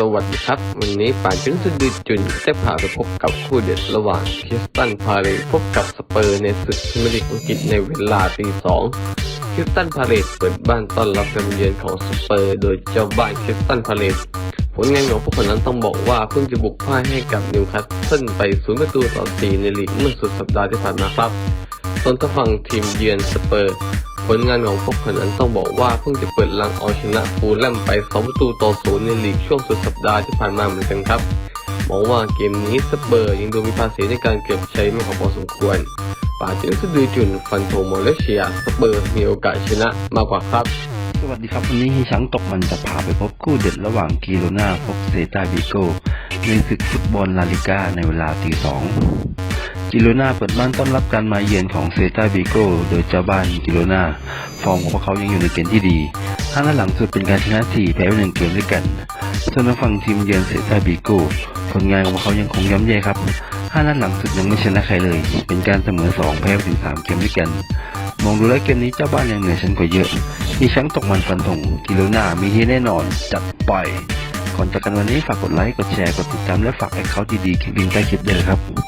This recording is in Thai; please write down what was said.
สวัสดีครับ วันนี้ป่านจึงสุดดจุนจะพาไปพบกับคู่เด็ดระหว่างคริสตันพาเลตพบกับสเปอร์ในศึกพรีเมียร์ลีกอังกฤษในเวลาตีสองคริสตันพาเลตเปิดบ้านต้อนรับการเยือนของสเปอร์ โดยเจ้าบ้านคริสตันพาเลตผลงานของพวกคนนั้นต้องบอกว่าเพิ่งจะบุกพ่ายให้กับนิวคาสเซิลไปศูนย์ประตูต่อสี่ในลีกเมื่อสุดสัปดาห์ที่ผ่านมาครับส่วนทางฝั่งทีมเยือนสเปอร์ ผลงานของพวกคนนั้นต้องบอกว่าเพิ่งจะเปิดลังเอาชนะฟูลแลมไป2ประตูต่อศูนย์ในลีกช่วงสุดสัปดาห์ที่ผ่านมาเหมือนกันครับมองว่าเกมนี้สเปอร์ยังดูมีภาษีในการเก็บใช้มากกว่าพอสมควรป่าจึงสุดดูจุนฟันโทโมเลเชียสเปอร์มีโอกาสชนะมากกว่าครับสวัสดีครับ วันนี้ฮีช้างตกมันจะพาไปพบคู่เด็ดระหว่างกิโลนาพบเซตาบิโกในศึกฟุตบอลลาลิก้าในเวลาตีสอง กิโลนาเปิดบ้านต้อนรับการมาเยือนของเซตาบิโกโดยเจ้าบ้านกิโลนาฟอร์มของพวกเขายังอยู่ในเกณฑ์ที่ดีห้านัดหลังสุดเป็นการชนะสี่แพ้ไปหนึ่งเกมด้วยกัน ส่วนทางฝั่งทีมเยือนเซตาบิโกผลงานของพวกเขายังคงย่ำแย่ครับห้านัดหลังสุดยังไม่ชนะใครเลย เป็นการเสมอสองแพ้ถึงสามเกมด้วยกัน มองดูแล้วเกมนี้เจ้าบ้านยังเหนือชั้นกว่าเยอะ มีช้างตกมันฟันธงกิโลนามีที่แน่นอนจัดปล่อยก่อนจากกันวันนี้ฝากกดไลค์ กดแชร์ กดติดตาม และฝากแอคเคาท์ดีๆคลิปลิงก์ใต้คลิปเด้อครับ